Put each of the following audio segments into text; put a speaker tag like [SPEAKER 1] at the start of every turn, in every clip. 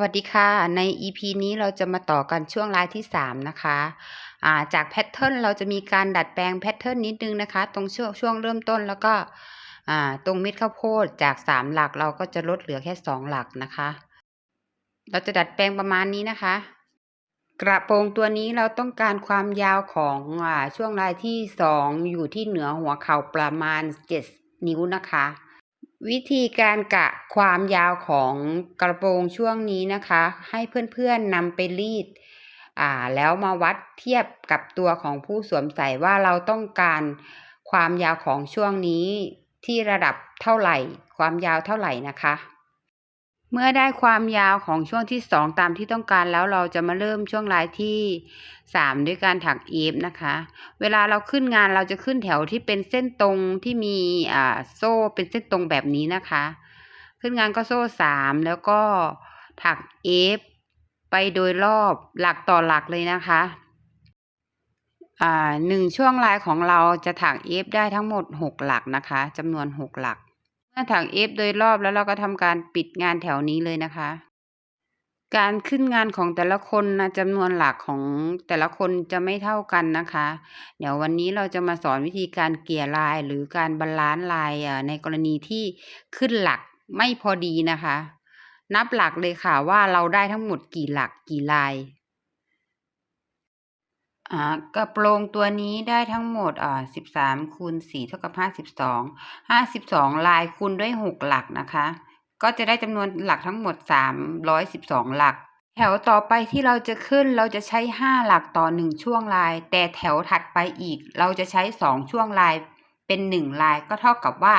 [SPEAKER 1] วัสดีค่ะ ใน EP นี้เราจะมาต่อกันช่วงรายที่ 3 นะคะาจากแพทเทิร์นเราจะมีการดัดแปลงแพทเทิร์นนิดนึงนะคะ ตรงช่วงช่วงเริ่มต้นแล้วก็ตรงเม็ดข้าวโพดจาก 3 หลักเราก็จะลดเหลือแค่ 2 หลักนะคะ เราจะดัดแปลงประมาณนี้นะคะ กระโปรงตัวนี้เราต้องการความยาวของอช่วงลายที่ 2 อยู่ที่เหนือหัวเข่าประมาณ 7 นิ้วนะคะ วิธีการกะความยาวของกระโปรงช่วงนี้นะคะ ให้เพื่อนๆนำไปรีดอ่าแล้วมาวัดเทียบกับตัวของผู้สวมใส่ว่าเราต้องการความยาวของช่วงนี้ที่ระดับเท่าไหร่ ความยาวเท่าไหร่นะคะ เมื่อได้ความยาวของช่วงที่ 2 ตามที่ต้องการแล้วเราจะมาเริ่มช่วงลายที่ 3 ด้วยการถักเอฟนะคะ เวลาเราขึ้นงานเราจะขึ้นแถวที่เป็นเส้นตรงที่มีอ่าโซ่เป็นเส้นตรงแบบนี้นะคะ ขึ้นงานก็โซ่สามแล้วก็ถักเอฟไปโดยรอบหลักต่อหลักเลยนะคะอ่าหนึ่งช่วงลายของเราจะถักเอฟได้ทั้งหมดหกหลักนะคะจำนวนหกหลัก เมื่อถักเอฟโดยรอบแล้วเราก็ทำการปิดงานแถวนี้เลยนะคะ การขึ้นงานของแต่ละคนนะจำนวนหลักของแต่ละคนจะไม่เท่ากันนะคะ เดี๋ยววันนี้เราจะมาสอนวิธีการเกลี่ยลายหรือการบาลานซ์ลายในกรณีที่ขึ้นหลักไม่พอดีนะคะ นับหลักเลยค่ะว่าเราได้ทั้งหมดกี่หลักกี่ลาย อ่ากระโปรงตัวนี้ได้ทั้งหมดอ่าสิบสามคูณสี่เท่ากับห้าสิบสองห้าสิบสองลายคูณด้วยหกหลักนะคะ ก็จะได้จำนวนหลักทั้งหมดสามร้อยสิบสองหลัก แถวต่อไปที่เราจะขึ้นเราจะใช้ห้าหลักต่อหนึ่งช่วงลาย แต่แถวถัดไปอีก เราจะใช้สองช่วงลายเป็นหนึ่งลายก็เท่ากับว่า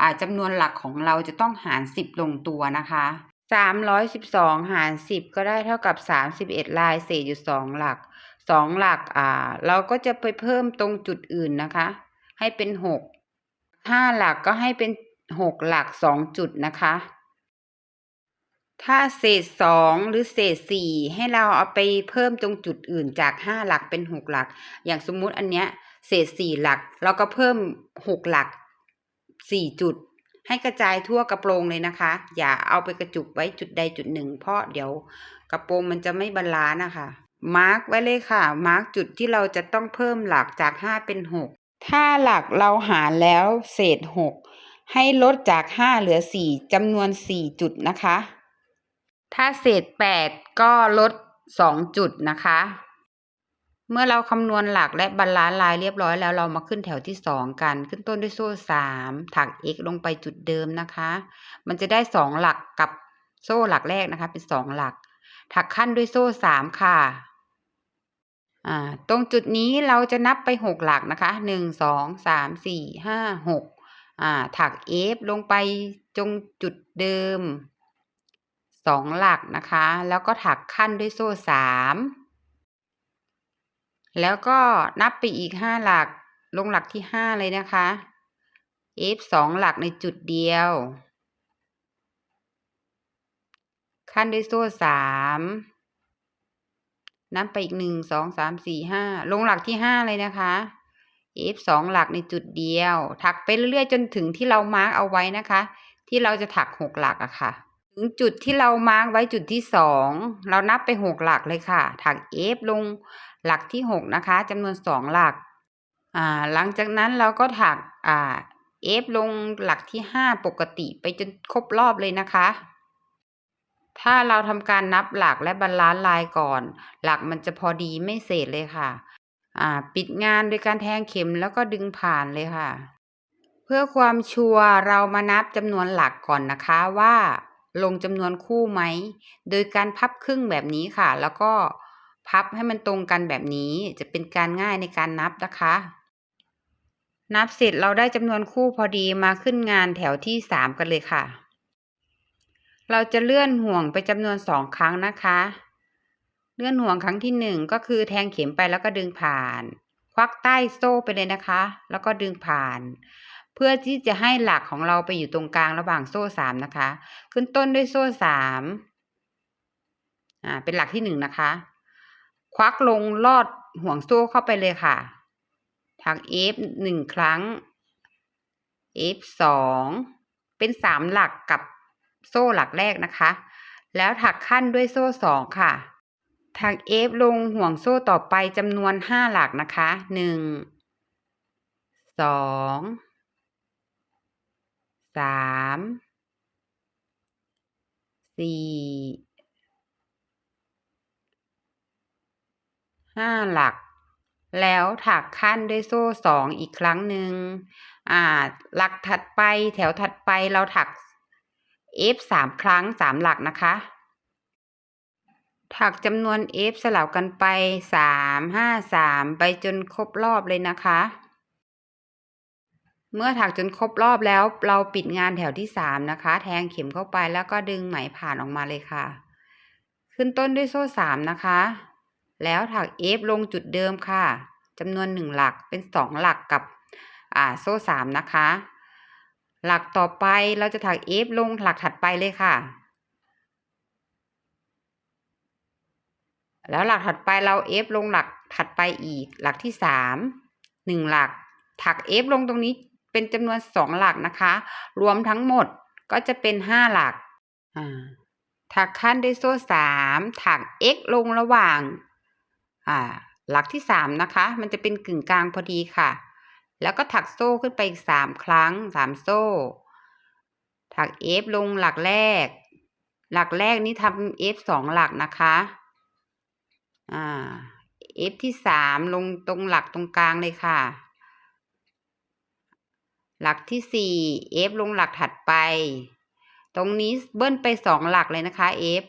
[SPEAKER 1] อ่าจำนวนหลักของเราจะต้องหารสิบลงตัวนะคะ สามร้อยสิบสองหารสิบก็ได้เท่ากับสามสิบเอ็ดลายเศษอยู่สองหลักสองหลักอ่า เราก็จะไปเพิ่มตรงจุดอื่นนะคะ ให้เป็นหกห้าหลักก็ให้เป็นหกหลักสองจุดนะคะ ถ้าเศษสองหรือเศษสี่ให้เราเอาไปเพิ่มตรงจุดอื่นจากห้าหลักเป็นหกหลัก อย่างสมมุติอันเนี้ยเศษสี่หลัก เราก็เพิ่มหกหลักสี่จุด ให้กระจายทั่วกระโปรงเลยนะคะ อย่าเอาไปกระจุกไว้จุดใดจุดหนึ่ง เพราะเดี๋ยวกระโปรงมันจะไม่บาลานะคะมาร์กไว้เลยค่ะ มาร์กจุดที่เราจะต้องเพิ่มหลักจากห้าเป็นหกถ้าหลักเราหารแล้วเศษหกให้ลดจากห้าเหลือสี่จำนวนสี่จุดนะคะ ถ้าเศษแปดก็ลดสองจุดนะคะ เมื่อเราคำนวณหลักและบาลานซ์ลายเรียบร้อยแล้วเรามาขึ้นแถวที่สองกัน ขึ้นต้นด้วยโซ่สามถัก x ลงไปจุดเดิมนะคะ มันจะได้สองหลักกับโซ่หลักแรกนะคะ เป็นสองหลัก ถักขั้นด้วยโซ่สามค่ะอ่าตรงจุดนี้เราจะนับไปหกหลักนะคะหนึ่งสองสามสี่ห้าหกถัก F ลงไปตรงจุดเดิมสองหลักนะคะ แล้วก็ถักขั้นด้วยโซ่สาม แล้วก็นับไปอีกห้าหลัก ลงหลักที่ห้าเลยนะคะ F สองหลักในจุดเดียว ขั้นด้วยโซ่สามนับไปอีกหนึ่งสองสามสี่ห้าลงหลักที่ห้าเลยนะคะ F สองหลักในจุดเดียว ถักไปเรื่อยๆ จนถึงที่เรามาร์กเอาไว้นะคะ ที่เราจะถักหกหลักอะค่ะ ถึงจุดที่เรามาร์กไว้จุดที่สองเรานับไปหกหลักเลยค่ะ ถัก F ลง หลักที่หกนะคะจำนวนสองหลักอ่าหลังจากนั้นเราก็ถักอ่า F ลงหลักที่ห้าปกติไปจนครบรอบเลยนะคะ ถ้าเราทำการนับหลักและบาลานซ์ลายก่อน หลักมันจะพอดีไม่เศษเลยค่ะอ่าปิดงานโดยการแทงเข็มแล้วก็ดึงผ่านเลยค่ะ เพื่อความชัวร์เรามานับจำนวนหลักก่อนนะคะว่าลงจำนวนคู่ไหม โดยการพับครึ่งแบบนี้ค่ะ แล้วก็ พับให้มันตรงกันแบบนี้จะเป็นการง่ายในการนับนะคะ นับเสร็จเราได้จำนวนคู่พอดีมาขึ้นงานแถวที่สามกันเลยค่ะ เราจะเลื่อนห่วงไปจำนวนสองครั้งนะคะ เลื่อนห่วงครั้งที่หนึ่งก็คือแทงเข็มไปแล้วก็ดึงผ่าน ควักใต้โซ่ไปเลยนะคะ แล้วก็ดึงผ่าน เพื่อที่จะให้หลักของเราไปอยู่ตรงกลางระหว่างโซ่สามนะคะ ขึ้นต้นด้วยโซ่สามอ่าเป็นหลักที่หนึ่งนะคะ ควักลงลอดห่วงโซ่เข้าไปเลยค่ะ ถัก F หนึ่งครั้ง F สองเป็นสามหลักกับโซ่หลักแรกนะคะ แล้วถักขั้นด้วยโซ่สองค่ะ ถักเอฟลงห่วงโซ่ต่อไปจำนวนห้าหลักนะคะหนึ่งสองสามสี่ ห้าหลัก แล้วถักขั้นด้วยโซ่สองอีกครั้งหนึ่งอ่า หลักถัดไปแถวถัดไปเราถัก F สามครั้งสามหลักนะคะ ถักจำนวน F สลับกันไปสามห้าสามไปจนครบรอบเลยนะคะ เมื่อถักจนครบรอบแล้วเราปิดงานแถวที่สามนะคะ แทงเข็มเข้าไปแล้วก็ดึงไหมผ่านออกมาเลยค่ะ ขึ้นต้นด้วยโซ่สามนะคะ แล้วถัก F ลงจุดเดิมค่ะจำนวนหนึ่งหลักเป็นสองหลักกับโซ่สามนะคะ หลักต่อไปเราจะถัก F ลงหลักถัดไปเลยค่ะ แล้วหลักถัดไปเรา F ลงหลักถัดไปอีก หลักที่สามหนึ่งหลัก ถัก F ลงตรงนี้เป็นจำนวนสองหลักนะคะ รวมทั้งหมดก็จะเป็นห้าหลัก ถักขั้นด้วยโซ่สามถัก X ลงระหว่าง อ่าหลักที่สามนะคะ มันจะเป็นกึ่งกลางพอดีค่ะ แล้วก็ถักโซ่ขึ้นไปอีกสามครั้งสามโซ่ ถัก F ลงหลักแรก หลักแรกนี้ทำ F สองหลักนะคะอ่า F ที่สามลงตรงหลักตรงกลางเลยค่ะ หลักที่สี่ F ลงหลักถัดไป ตรงนี้เบิ้ลไปสองหลักเลยนะคะ F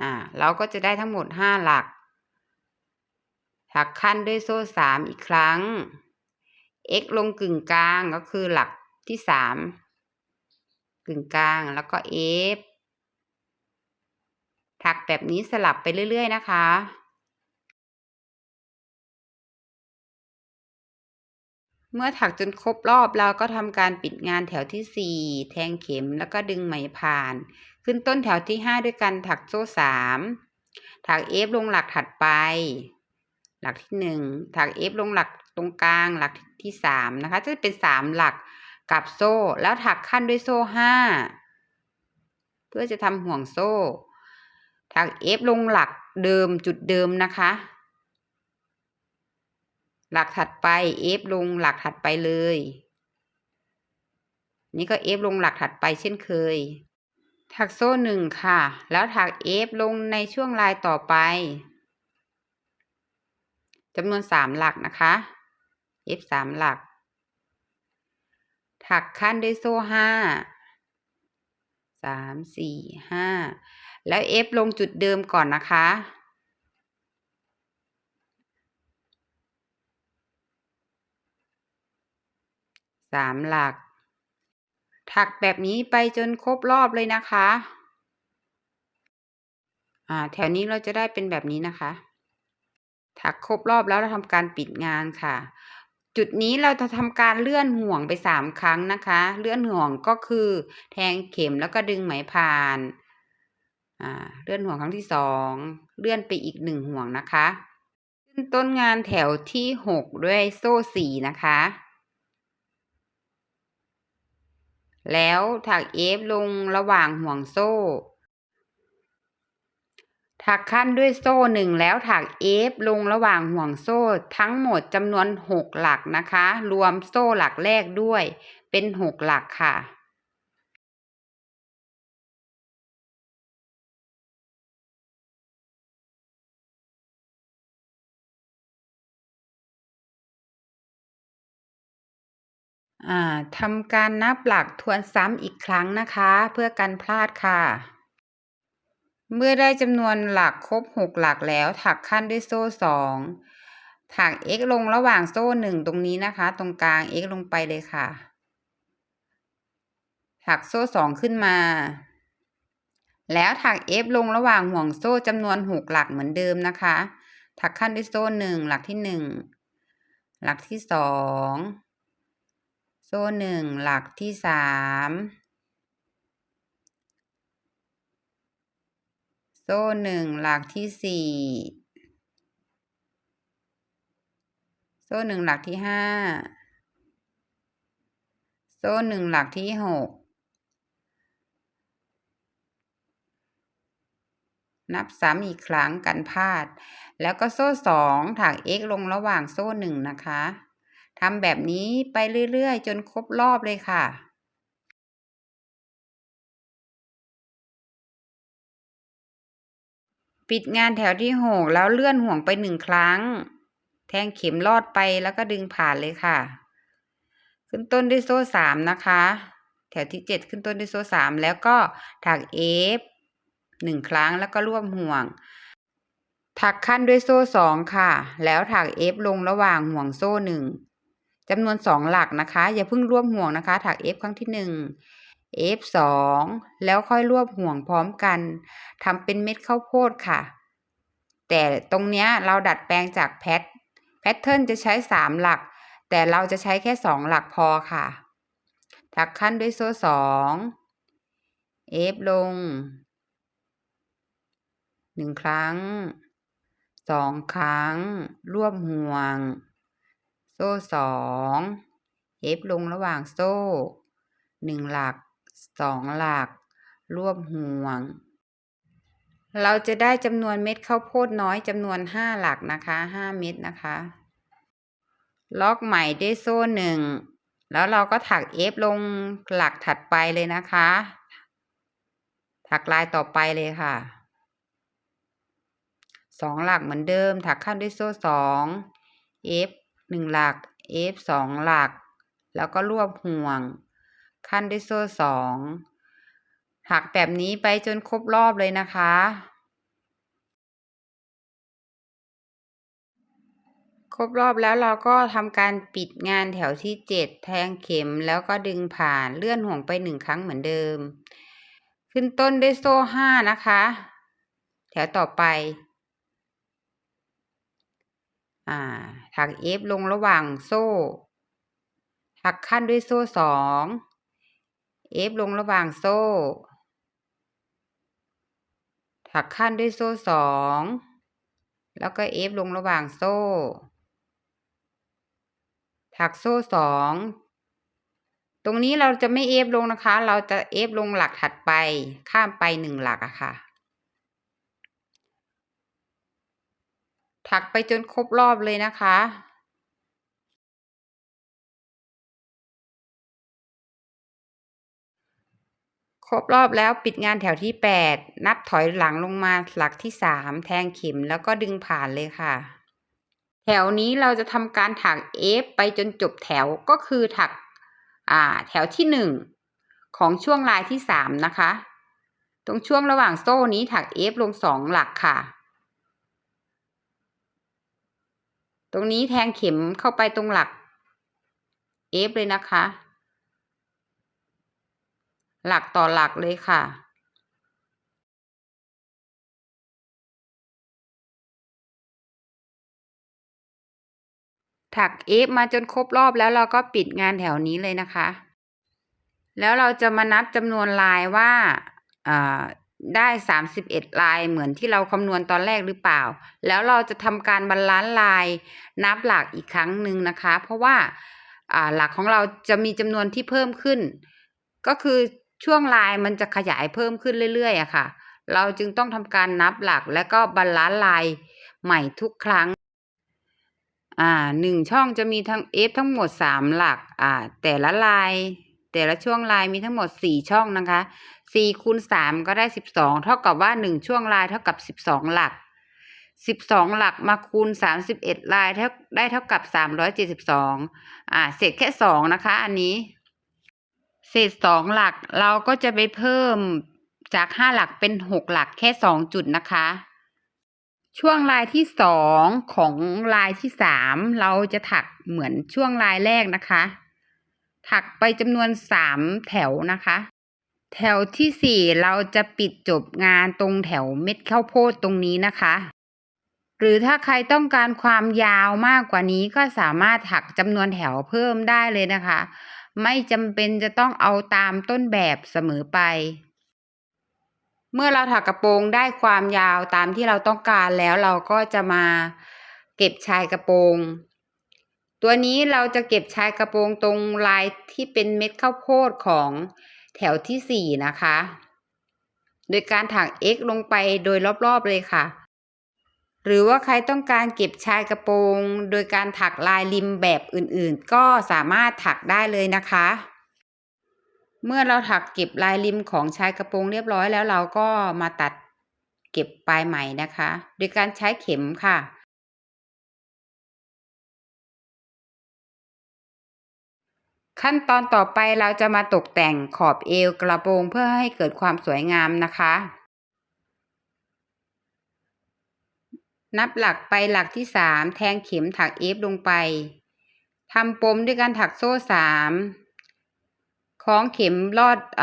[SPEAKER 1] อ่าเราก็จะได้ทั้งหมดห้าหลัก ถักขั้นด้วยโซ่สามอีกครั้ง x ลงกึ่งกลางก็คือหลักที่สามกึ่งกลางแล้วก็ f ถักแบบนี้สลับไปเรื่อย ๆ นะคะเมื่อถักจนครบรอบเราก็ทำการปิดงานแถวที่สี่แทงเข็มแล้วก็ดึงไหมผ่าน ขึ้นต้นแถวที่ห้าด้วยกันถักโซ่สามถัก F ลงหลักถัดไป หลักที่หนึ่งถัก F ลงหลักตรงกลางหลักที่สามนะคะ จะเป็นสามหลักกับโซ่ แล้วถักขั้นด้วยโซ่ห้าเพื่อจะทำห่วงโซ่ ถัก F ลงหลักเดิมจุดเดิมนะคะ หลักถัดไป F ลงหลักถัดไปเลย นี่ก็ F ลงหลักถัดไปเช่นเคย ถักโซ่หนึ่งค่ะ แล้วถัก F ลงในช่วงลายต่อไป จำนวนสามหลักนะคะ F สามหลัก ถักขั้นด้วยโซ่ห้าสามสี่ห้าแล้ว F ลงจุดเดิมก่อนนะคะ สามหลัก ถักแบบนี้ไปจนครบรอบเลยนะคะ อ่า แถวนี้เราจะได้เป็นแบบนี้นะคะ ถักครบรอบแล้วเราทำการปิดงานค่ะ จุดนี้เราจะทำการเลื่อนห่วงไปสามครั้งนะคะ เลื่อนห่วงก็คือ แทงเข็มแล้วก็ดึงไหมผ่านอ่าเลื่อนห่วงครั้งที่สองเลื่อนไปอีกหนึ่งห่วงนะคะขึ้นต้นงานแถวที่หกด้วยโซ่สี่นะคะ แล้วถักเอฟลงระหว่างห่วงโซ่ ถักขั้นด้วยโซ่หนึ่งแล้วถักเอฟลงระหว่างห่วงโซ่ทั้งหมดจำนวนหกหลักนะคะ รวมโซ่หลักแรกด้วย เป็นหกหลักค่ะอ่าทำการนับหลักทวนซ้ำอีกครั้งนะคะ เพื่อกันพลาดค่ะ เมื่อได้จำนวนหลักครบ 6 หลักแล้ว ถักขั้นด้วยโซ่ 2 ถัก x ลงระหว่างโซ่ 1 ตรงนี้นะคะ ตรงกลาง x ลงไปเลยค่ะ ถักโซ่ 2 ขึ้นมา แล้วถัก f ลงระหว่างห่วงโซ่จำนวน 6 หลักเหมือนเดิมนะคะ ถักขั้นด้วยโซ่ 1 หลักที่ 1 หลักที่ 2 โซ่ 1 หลักที่ 3 ซ่หนึ่งหลักที่สี่โซ่หนึ่งหลักที่ห้าโซ่หนึ่งหลักที่หกนับซ้ำอีกครั้งกันพลาด แล้วก็โซ่สองถัก x ลงระหว่างโซ่หนึ่งนะคะทำแบบนี้ไปเรื่อยๆ จนครบรอบเลยค่ะ ปิดงานแถวที่หกแล้วเลื่อนห่วงไปหนึ่งครั้ง แทงเข็มลอดไปแล้วก็ดึงผ่านเลยค่ะ ขึ้นต้นด้วยโซ่สามนะคะ แถวที่เจ็ดขึ้นต้นด้วยโซ่สามแล้วก็ถัก F หนึ่งครั้งแล้วก็รวมห่วง ถักขั้นด้วยโซ่สองค่ะ แล้วถัก F ลงระหว่างห่วงโซ่หนึ่งจำนวนสองหลักนะคะ อย่าเพิ่งรวมห่วงนะคะ ถัก F ครั้งที่หนึ่ง F สองแล้วค่อยรวบห่วงพร้อมกันทำเป็นเม็ดข้าวโพดค่ะ แต่ตรงเนี้ยเราดัดแปลงจากแพทแพทเทิร์นจะใช้สามหลัก แต่เราจะใช้แค่สองหลักพอค่ะ ถักขั้นด้วยโซ่สอง F ลงหนึ่งครั้งสองครั้ง รวบห่วง โซ่สอง F ลงระหว่างโซ่หนึ่งหลัก สองหลัก รวบห่วง เราจะได้จำนวนเม็ดข้าวโพดน้อยจำนวนห้าหลักนะคะห้าเม็ดนะคะ ล็อกใหม่ด้วยโซ่หนึ่งแล้วเราก็ถัก F ลงหลักถัดไปเลยนะคะ ถักลายต่อไปเลยค่ะสองหลักเหมือนเดิม ถักขั้นด้วยโซ่สอง F หนึ่งหลัก F สองหลัก แล้วก็รวบห่วง ขั้นด้วยโซ่สองถักแบบนี้ไปจนครบรอบเลยนะคะ ครบรอบแล้วเราก็ทำการปิดงานแถวที่เจ็ดแทงเข็มแล้วก็ดึงผ่านเลื่อนห่วงไปหนึ่งครั้งเหมือนเดิม ขึ้นต้นด้วยโซ่ห้านะคะ แถวต่อไปถัก F ลงระหว่างโซ่ ถักขั้นด้วยโซ่สอง F ลงระหว่างโซ่ ถักขั้นด้วยโซ่สองแล้วก็ F ลงระหว่างโซ่ ถักโซ่สองตรงนี้เราจะไม่ F ลงนะคะ เราจะ F ลงหลักถัดไปข้ามไปหนึ่งหลักอะค่ะ ถักไปจนครบรอบเลยนะคะ ครบรอบแล้วปิดงานแถวที่แปดนับถอยหลังลงมาหลักที่สามแทงเข็มแล้วก็ดึงผ่านเลยค่ะ แถวนี้เราจะทำการถัก F ไปจนจบแถวก็คือถักอ่าแถวที่หนึ่งของช่วงลายที่สามนะคะ ตรงช่วงระหว่างโซ่นี้ถัก F ลงสองหลักค่ะ ตรงนี้แทงเข็มเข้าไปตรงหลัก F เลยนะคะ หลักต่อหลักเลยค่ะถัก F มาจนครบรอบแล้วเราก็ปิดงานแถวนี้เลยนะคะ แล้วเราจะมานับจำนวนลายว่าได้สามสิบเอ็ดลายเหมือนที่เราคำนวณตอนแรกหรือเปล่า แล้วเราจะทำการบรรลันลายนับหลักอีกครั้งหนึ่งนะคะ เพราะว่าหลักของเราจะมีจำนวนที่เพิ่มขึ้น ก็คือ ช่วงลายมันจะขยายเพิ่มขึ้นเรื่อยๆอะค่ะ เราจึงต้องทำการนับหลักและก็บรรลันซ์ลายใหม่ทุกครั้ง อ่าหนึ่งช่องจะมีทั้ง F ทั้งหมดสามหลัก อ่า แต่ละลาย แต่ละช่วงลายมีทั้งหมดสี่ช่องนะคะสี่คูณสามก็ได้สิบสองเท่ากับว่าหนึ่งช่วงลายเท่ากับสิบสองหลักสิบสองหลักมาคูณสามสิบเอ็ดลายเท่าได้เท่ากับสามร้อยเจ็ดสิบสองอ่าเศษแค่สองนะคะ อันนี้ เศษสองหลักเราก็จะไปเพิ่มจากห้าหลักเป็นหกหลักแค่สองจุดนะคะ ช่วงลายที่สองของลายที่สามเราจะถักเหมือนช่วงลายแรกนะคะ ถักไปจำนวนสามแถวนะคะ แถวที่สี่เราจะปิดจบงานตรงแถวเม็ดข้าวโพดตรงนี้นะคะ หรือถ้าใครต้องการความยาวมากกว่านี้ก็สามารถถักจำนวนแถวเพิ่มได้เลยนะคะ ไม่จำเป็นจะต้องเอาตามต้นแบบเสมอไป เมื่อเราถักกระโปรงได้ความยาวตามที่เราต้องการแล้วเราก็จะมาเก็บชายกระโปรง ตัวนี้เราจะเก็บชายกระโปรงตรงลายที่เป็นเม็ดข้าวโพดของแถวที่สี่นะคะ โดยการถัก x ลงไปโดยรอบๆเลยค่ะ หรือว่าใครต้องการเก็บชายกระโปรง โดยการถักลายริมแบบอื่นๆ ก็สามารถถักได้เลยนะคะ เมื่อเราถักเก็บลายริมของชายกระโปรงเรียบร้อยแล้วเราก็มาตัดเก็บปลายไหมนะคะ โดยการใช้เข็มค่ะขั้นตอนต่อไปเราจะมาตกแต่งขอบเอวกระโปรงเพื่อให้เกิดความสวยงามนะคะ นับหลักไปหลักที่สามแทงเข็มถักเอฟลงไปทำปมด้วยการถักโซ่สามคล้องเข็มลอดอ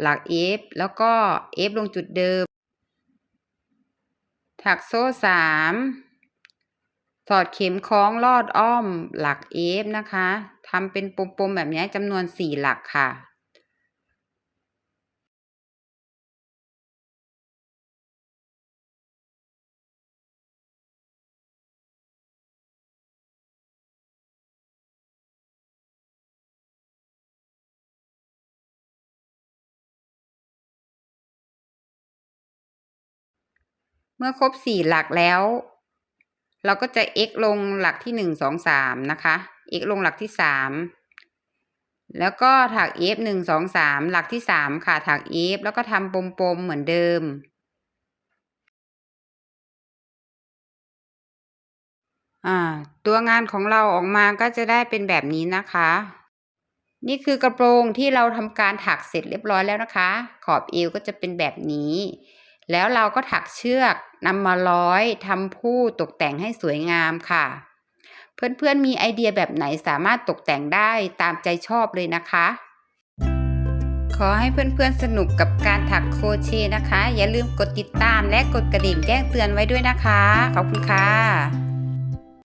[SPEAKER 1] หลักเอฟแล้วก็เอฟลงจุดเดิม ถักโซ่สามสอดเข็มคล้องลอดอ้อมหลักเอฟนะคะทำเป็นปมๆแบบนี้จำนวนสี่หลักค่ะ เมื่อครบสี่หลักแล้ว เราก็จะ x ลงหลักที่หนึ่งสองสามนะคะ x ลงหลักที่สามแล้วก็ถัก f หนึ่งสองสามหลักที่สามค่ะถัก f แล้วก็ทำปมๆเหมือนเดิม ตัวงานของเราออกมาก็จะได้เป็นแบบนี้นะคะ นี่คือกระโปรงที่เราทำการถักเสร็จเรียบร้อยแล้วนะคะ ขอบเอวก็จะเป็นแบบนี้ แล้วเราก็ถักเชือกนำมาร้อยทำผู้ตกแต่งให้สวยงามค่ะ เพื่อนๆมีไอเดียแบบไหนสามารถตกแต่งได้ตามใจชอบเลยนะคะ ขอให้เพื่อนๆสนุกกับการถักโครเชต์นะคะ อย่าลืมกดติดตามและกดกระดิ่งแจ้งเตือนไว้ด้วยนะคะ ขอบคุณค่ะ